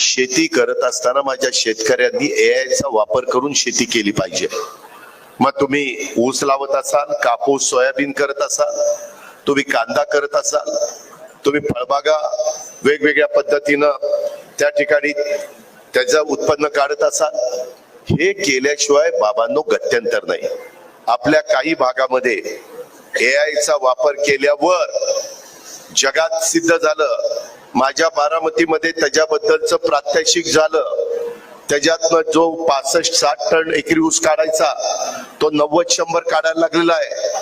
शेती करत असताना माझ्या शेतकऱ्यांनी एआयचा वापर करून शेती केली पाहिजे. मग तुम्ही ऊस लावत असाल कापूस सोयाबीन करत असाल तुम्ही कांदा करत असाल तुम्ही फळबागा वेगवेगळ्या पद्धतीनं त्या ठिकाणी त्याचं उत्पन्न काढत असाल हे केल्याशिवाय बाबांनो गत्यंतर नाही. आपल्या काही भागामध्ये एआयचा वापर केल्यावर जगात सिद्ध झालं माझ्या बारामतीमध्ये त्याच्याबद्दलचं प्रात्यक्षिक झालं. त्याच्यातनं जो पासष्ट साठ टन एकरी ऊस काढायचा तो नव्वद शंभर काढायला लागलेला आहे.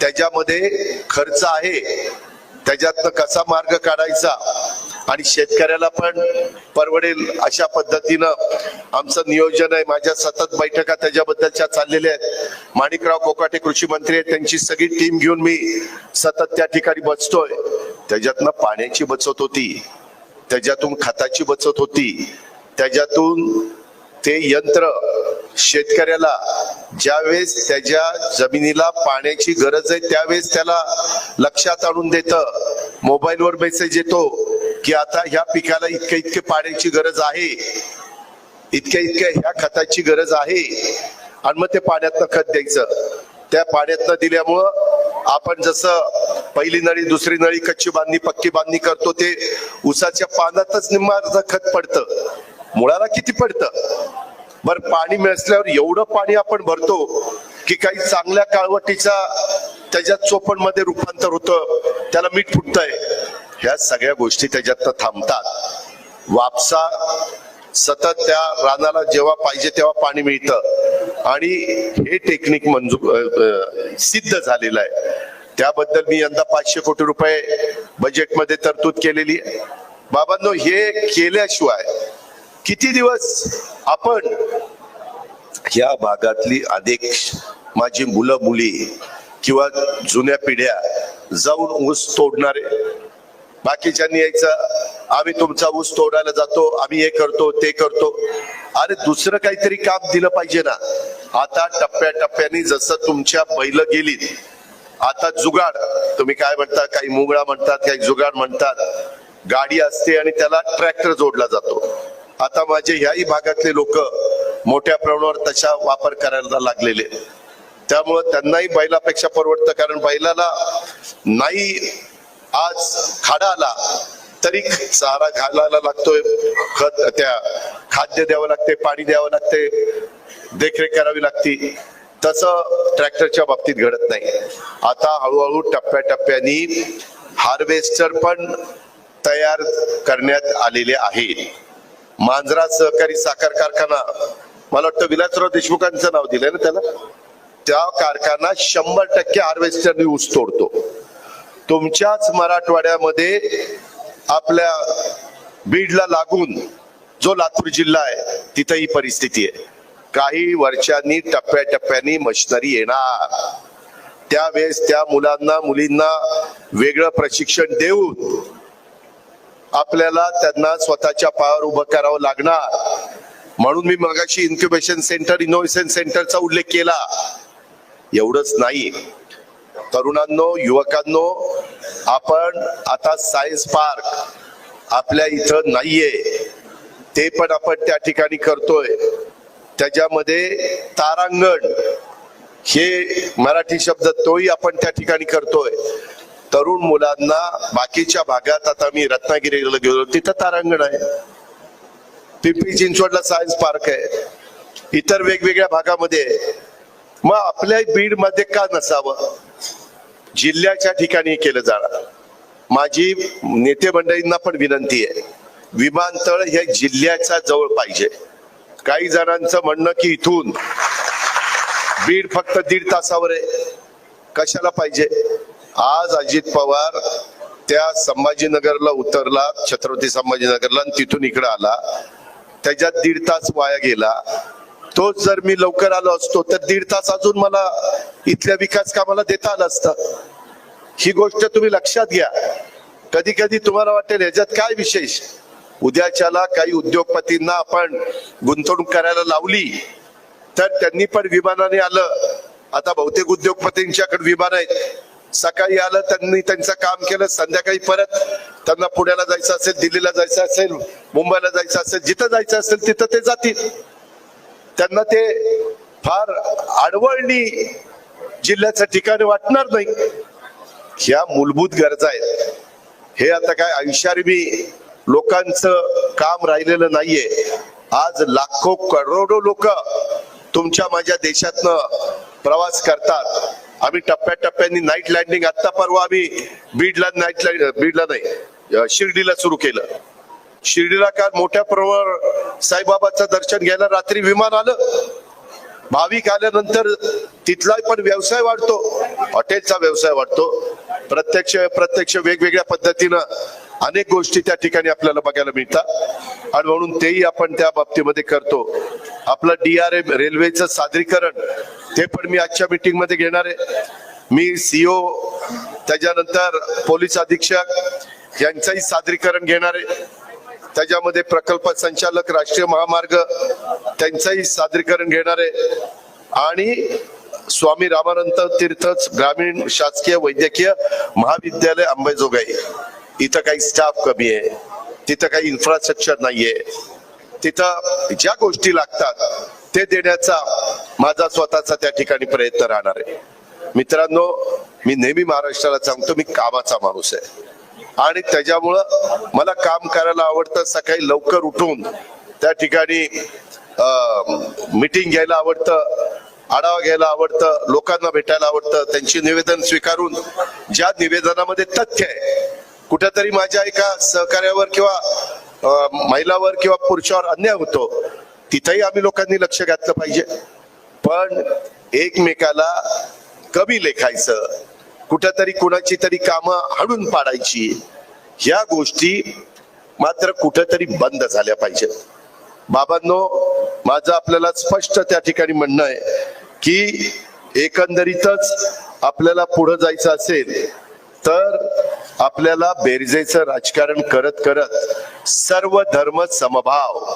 त्याच्यामध्ये खर्च आहे. त्याच्यातनं कसा मार्ग काढायचा? आणि शेतकऱ्याला पण परवडेल अशा पद्धतीनं आमचं नियोजन आहे. माझ्या सतत बैठका त्याच्याबद्दलच्या चाललेल्या आहेत. माणिकराव कोकाटे कृषी मंत्री आहेत. त्यांची सगळी टीम घेऊन मी सतत त्या ठिकाणी बसतोय. त्याच्यातनं पाण्याची बचत होती. त्याच्यातून खताची बचत होती. त्याच्यातून ते यंत्र शेतकऱ्याला ज्यावेळेस त्याच्या जमिनीला पाण्याची गरज आहे त्यावेळेस त्याला लक्षात आणून देतं. मोबाईलवर मेसेज येतो की आता ह्या पिकाला इतके इतके पाण्याची गरज आहे. इतक्या इतक्या ह्या खताची गरज आहे. आणि मग ते पाण्यातनं खत द्यायचं. त्या पाण्यातनं दिल्यामुळं आपण जसं पहिली नळी दुसरी नळी कच्ची बांधणी पक्की बांधणी करतो ते उसाच्या पानातच निम्मा खत पडतं. मुळाला किती पडतं? बर पाणी मिळसल्यावर एवढं पाणी आपण भरतो की काही चांगल्या काळवटीचा त्याच्यात चोपणमध्ये रूपांतर होतं त्याला मीठ फुटतंय. ह्या सगळ्या गोष्टी त्याच्यात थांबतात. वापसा सतत त्या रानाला जेव्हा पाहिजे तेव्हा पाणी मिळतं. आणि हे टेक्निक मंजूर सिद्ध झालेलं आहे. त्याबद्दल मी यंदा पाचशे कोटी रुपये बजेटमध्ये तरतूद केलेली आहे. बाबांनो हे केल्याशिवाय किती दिवस आपण या भागातली अनेक माझी मुलं मुली किंवा जुन्या पिढ्या जाऊन ऊस तोडणारे बाकीच्यांनी यायचं आम्ही तुमचा ऊस तोडायला जातो आम्ही हे करतो ते करतो. अरे दुसरं काहीतरी काम दिलं पाहिजे ना. आता टप्प्याटप्प्याने जसं तुमच्या बैल गेलीत आता जुगाड. तुम्ही काय म्हणता? काही मुगळा म्हणतात काही जुगाड म्हणतात. गाडी असते आणि त्याला ट्रॅक्टर जोडला जातो. आता माझे ह्याही भागातले लोक मोठ्या प्रमाणावर तशा वापर करायला लागलेले. त्यामुळं त्यांनाही बैलापेक्षा परवडतं. कारण बैलाला नाही आज खाडा आला तरी चारा घालायला लागतोय. खत त्या खाद्य द्यावं लागते पाणी द्यावं लागते देखरेख करावी लागते. तसं ट्रॅक्टरच्या बाबतीत घडत नाही. आता हळूहळू टप्प्याटप्प्यानी हार्वेस्टर पण तयार करण्यात आलेले आहे. मांजरा सहकारी साखर कारखाना मला वाटतं विलासराव देशमुखांचं नाव दिलंय ना त्याला? त्या कारखाना शंभर टक्के हार्वेस्टरने ऊस तोडतो. तुमच्याच मराठवाड्यामध्ये आपल्या बीडला लागून जो लातूर जिल्हा आहे तिथं ही परिस्थिती आहे. काही वर्षांनी टप्प्याटप्प्याने मशिनरी येणार. त्यावेळेस त्या मुलांना मुलींना वेगळं प्रशिक्षण देऊन आपल्याला त्यांना स्वतःच्या पायावर उभं करावं लागणार. म्हणून मी मगाशी इन्क्युबेशन सेंटर इनोव्हेशन सेंटरचा उल्लेख केला. एवढंच नाही. तरुणांनो युवकांनो आपण आता सायन्स पार्क आपल्या इथं नाहीये. ते पण आपण त्या ठिकाणी करतोय. त्याच्यामध्ये तारांगण हे मराठी शब्द तोही आपण त्या ठिकाणी करतोय. तरुण मुलांना बाकीच्या भागात आता मी रत्नागिरीला गेलो तिथं तारांगण आहे. पिंपरी चिंचवडला सायन्स पार्क आहे. इतर वेगवेगळ्या भागामध्ये मग आपल्या बीडमध्ये का नसावं? जिल्ह्याच्या ठिकाणी केलं जाणार. माझी नेते मंडळींना पण विनंती आहे. विमानतळ हे जिल्ह्याच्या जवळ पाहिजे. काही जणांचं म्हणणं की इथून बीड फक्त दीड तासावर आहे. कशाला पाहिजे? आज अजित पवार त्या संभाजीनगरला उतरला छत्रपती संभाजीनगरला आणि तिथून इकडे आला. त्याच्यात दीड तास वाया गेला. तोच जर मी लवकर आलो असतो तर दीड तास अजून मला इथल्या विकास कामाला देता आलं असतं. ही गोष्ट तुम्ही लक्षात घ्या. कधी कधी तुम्हाला वाटेल ह्याच्यात काय विशेष? उद्याच्याला काही उद्योगपतींना आपण गुंतवणूक करायला लावली तर त्यांनी पण विमानाने आलं. आता बहुतेक उद्योगपतींच्याकडे विमान आहेत. सकाळी आलं त्यांनी त्यांचं काम केलं संध्याकाळी परत त्यांना पुण्याला जायचं असेल दिल्लीला जायचं असेल मुंबईला जायचं असेल जिथं जायचं असेल तिथं ते जातील. त्यांना ते फार आडवळणी जिल्ह्याचं ठिकाण वाटणार नाही. ह्या मूलभूत गरजा आहेत. हे आता काय आयुष्यारबी लोकांचं काम राहिलेलं नाहीये. आज लाखो करोडो लोक तुमच्या माझ्या देशातनं प्रवास करतात. आम्ही टप्प्याटप्प्याने नाईट लँडिंग आत्ता परवा आम्ही बीडला नाईट बीडला नाही शिर्डीला सुरू केलं. शिर्डीला काल मोठ्या प्रमाणावर साईबाबाचं दर्शन घ्यायला रात्री विमान आलं. भाविक आल्यानंतर तिथला पण व्यवसाय वाढतो हॉटेलचा व्यवसाय वाढतो. प्रत्यक्ष प्रत्यक्ष वेगवेगळ्या पद्धतीनं अनेक गोष्टी त्या ठिकाणी आपल्याला बघायला मिळतात. आणि म्हणून तेही आपण त्या बाबतीमध्ये करतो. आपलं डीआरएम रेल्वेचं सादरीकरण ते पण मी आजच्या मीटिंगमध्ये घेणार आहे. मी सीओ त्याच्यानंतर पोलीस अधीक्षक यांचंही सादरीकरण घेणार आहे. त्याच्यामध्ये प्रकल्प संचालक राष्ट्रीय महामार्ग त्यांचंही सादरीकरण घेणार आहे. आणि स्वामी रामानंद तीर्थ ग्रामीण शासकीय वैद्यकीय महाविद्यालय अंबेजोगाई. इथं काही स्टाफ कमी आहे. तिथं काही इन्फ्रास्ट्रक्चर नाहीये. तिथं ज्या गोष्टी लागतात ते देण्याचा माझा स्वतःचा त्या ठिकाणी प्रयत्न राहणार आहे. मित्रांनो मी नेहमी महाराष्ट्राला सांगतो मी कामाचा माणूस आहे. आणि त्याच्यामुळं मला काम करायला आवडतं सकाळी लवकर उठून त्या ठिकाणी मीटिंग घ्यायला आवडतं आढावा घ्यायला आवडतं लोकांना भेटायला आवडतं. त्यांची निवेदन स्वीकारून ज्या निवेदनामध्ये तथ्य आहे कुठेतरी माझ्या एका सहकार्यावर किंवा महिलावर किंवा पुरुषावर अन्याय होतो तिथंही आम्ही लोकांनी लक्ष घातलं पाहिजे. पण एकमेकाला कमी लेखायचं कुठंतरी कुणाची तरी कामं हाडून पाडायची ह्या गोष्टी मात्र कुठंतरी बंद झाल्या पाहिजेत. बाबांनो माझं आपल्याला स्पष्ट त्या ठिकाणी म्हणणं आहे की एकंदरीतच आपल्याला पुढे जायचं असेल तर आपल्याला बेरजेचं राजकारण करत करत सर्व धर्म समभाव.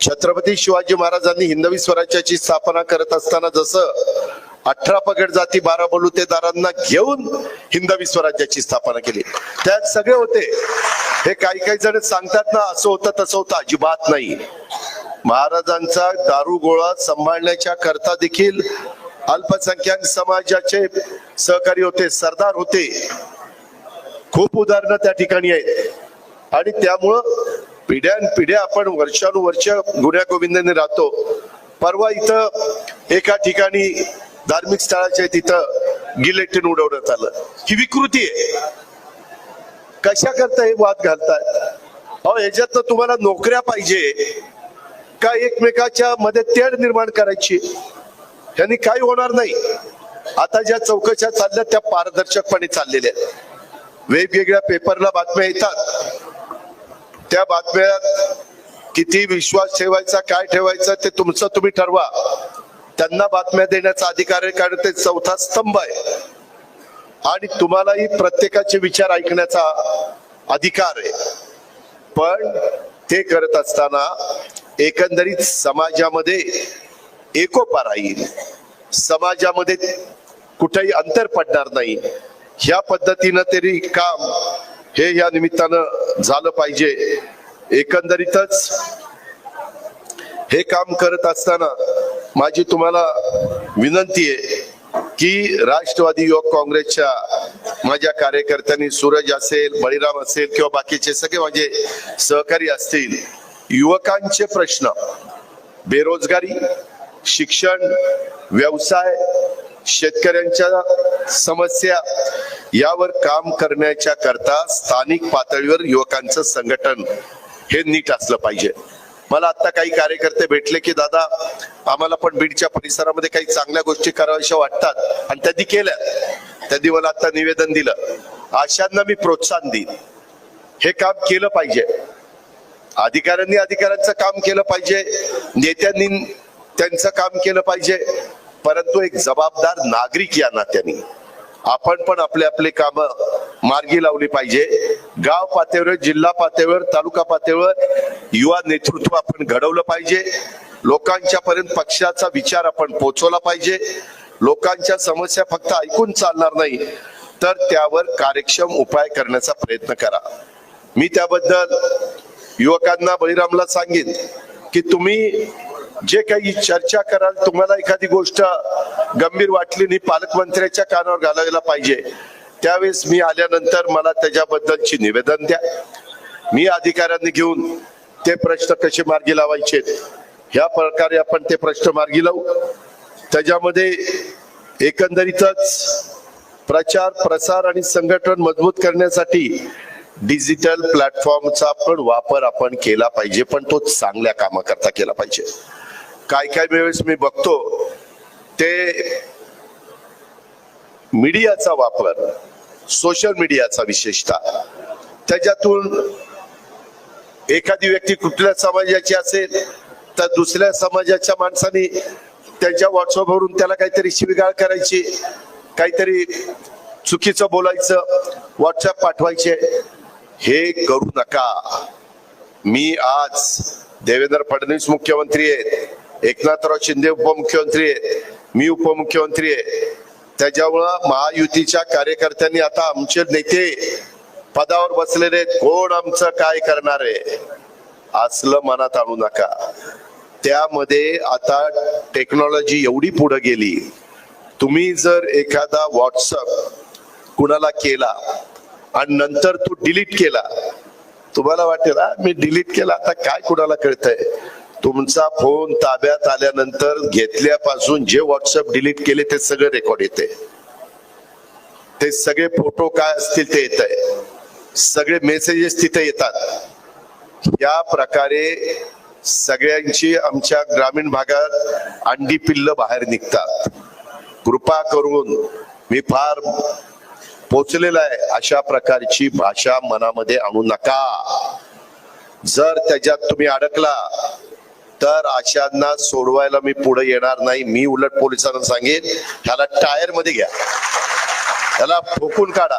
छत्रपती शिवाजी महाराजांनी हिंदवी स्वराज्याची स्थापना करत असताना जसं अठरा पगड जाती बारा बलुतेदारांना घेऊन हिंदवी स्वराज्याची स्थापना केली. त्यात सगळे होते. हे काही काही जण सांगतात ना असं होतं तसं होतं. अजिबात नाही. महाराजांचा दारू गोळा सांभाळण्याच्या करता देखील अल्पसंख्याक समाजाचे सहकारी होते सरदार होते. खूप उदाहरणं त्या ठिकाणी आहेत. आणि त्यामुळं पिढ्यान पिढ्या आपण वर्षानुवर्ष गुन्ह्या गोविंदाने राहतो. परवा इथं एका ठिकाणी धार्मिक स्थळाच्या तिथं गिलेटिन उडवण्यात आलं. ही विकृती आहे. कशा करता हे वाद घालतात? अहो ह्याच्यात तुम्हाला नोकऱ्या पाहिजे. का एकमेकाच्या मध्ये तेढ निर्माण करायची. यांनी काही होणार नाही. आता ज्या चौकशा चालल्या त्या पारदर्शकपणे चाललेल्या आहेत. वेगवेगळ्या पेपरला बातम्या येतात. त्या बातम्यात किती विश्वास ठेवायचा काय ठेवायचा ते तुमचं तुम्ही ठरवा. त्यांना बातम्या देण्याचा अधिकार आहे कारण ते चौथा स्तंभ आहे. आणि तुम्हालाही प्रत्येकाचे विचार ऐकण्याचा अधिकार आहे. पण ते करत असताना एकंदरीत समाजामध्ये एकोपा राहील समाजामध्ये कुठेही अंतर पडणार नाही. ह्या पद्धतीनं तरी काम हे या निमित्तानं झालं पाहिजे. एकंदरीतच हे काम करत असताना माझी तुम्हाला विनंती आहे की राष्ट्रवादी युवक काँग्रेसच्या माझ्या कार्यकर्त्यांनी सूरज असेल बळीराम असेल किंवा बाकीचे सगळे माझे सहकारी असतील युवकांचे प्रश्न बेरोजगारी शिक्षण व्यवसाय शेतकऱ्यांच्या समस्या यावर काम करण्याच्या करता स्थानिक पातळीवर युवकांचं संघटन हे नीट असलं पाहिजे. मला आता काही कार्यकर्ते भेटले की दादा आम्हाला पण बीडच्या परिसरामध्ये काही चांगल्या गोष्टी कराव्याशा वाटतात. आणि त्यांनी केल्या. त्यांनी मला आता निवेदन दिलं. अशांना मी प्रोत्साहन देईन. हे काम केलं पाहिजे. अधिकाऱ्यांनी अधिकाऱ्यांचं काम केलं पाहिजे. नेत्यांनी त्यांचं काम केलं पाहिजे. परंतु एक जबाबदार नागरिक या नात्याने. आपण पण आपले आपले काम मार्गी लावली पाहिजे. गाव पातळीवर जिल्हा पातळीवर तालुका पातळीवर युवा नेतृत्व आपण घडवलं पाहिजे. लोकांच्या पर्यंत पक्षाचा विचार आपण पोहोचवला पाहिजे. लोकांच्या समस्या फक्त ऐकून चालणार नाही तर त्यावर कार्यक्षम उपाय करण्याचा प्रयत्न करा. मी त्याबद्दल युवकांना बळीरामला सांगेन की तुम्ही जे काही चर्चा कराल तुम्हाला एखादी गोष्ट गंभीर वाटली नाही पालकमंत्र्याच्या कानावर घालायला पाहिजे. त्यावेळेस मी आल्यानंतर मला त्याच्याबद्दलची निवेदन द्या. मी अधिकाऱ्यांनी घेऊन ते प्रश्न कसे मार्गी लावायचे ह्या प्रकारे आपण ते प्रश्न मार्गी लावू. त्याच्यामध्ये एकंदरीतच प्रचार प्रसार आणि संघटन मजबूत करण्यासाठी डिजिटल प्लॅटफॉर्मचा पण वापर आपण केला पाहिजे पण तो चांगल्या कामाकरता केला पाहिजे. काय काय वेळेस मी बघतो ते मीडियाचा वापर सोशल मीडियाचा विशेषतः. त्याच्यातून एखादी व्यक्ती कुठल्या समाजाची असेल तर दुसऱ्या समाजाच्या माणसाने त्याच्या व्हॉट्सअपवरून त्याला काहीतरी शिवीगाळ करायची काहीतरी चुकीचं बोलायचं व्हॉट्सअप पाठवायचे हे करू नका. मी आज देवेंद्र फडणवीस मुख्यमंत्री आहेत. एकनाथराव शिंदे उपमुख्यमंत्री आहेत मी उपमुख्यमंत्री आहे. त्याच्यामुळं महायुतीच्या कार्यकर्त्यांनी आता आमचे नेते पदावर बसलेले आहेत. कोण आमचं काय करणार आहे? असलं मनात आणू नका. त्यामध्ये आता टेक्नॉलॉजी एवढी पुढे गेली. तुम्ही जर एखादा व्हॉट्सअप कुणाला केला आणि नंतर तो डिलीट केला तुम्हाला वाटेल मी डिलीट केला आता काय कुणाला कळतंय? तुमचा फोन ताब्यात आल्यानंतर घेतल्यापासून जे व्हॉट्सअप डिलीट केले ते सगळे रेकॉर्ड येते. ते सगळे फोटो काय असतील ते येत आहे. सगळे मेसेजेस तिथे येतात. या प्रकारे सगळ्यांची आमच्या ग्रामीण भागात अंडी पिल्ल बाहेर निघतात. कृपा करून मी फार पोचलेला आहे अशा प्रकारची भाषा मनामध्ये आणू नका. जर त्याच्यात तुम्ही अडकला तर अशांना सोडवायला मी पुढे येणार नाही. मी उलट पोलिसांना सांगेन ह्याला टायरमध्ये घ्या. त्याला ठोकून काढा.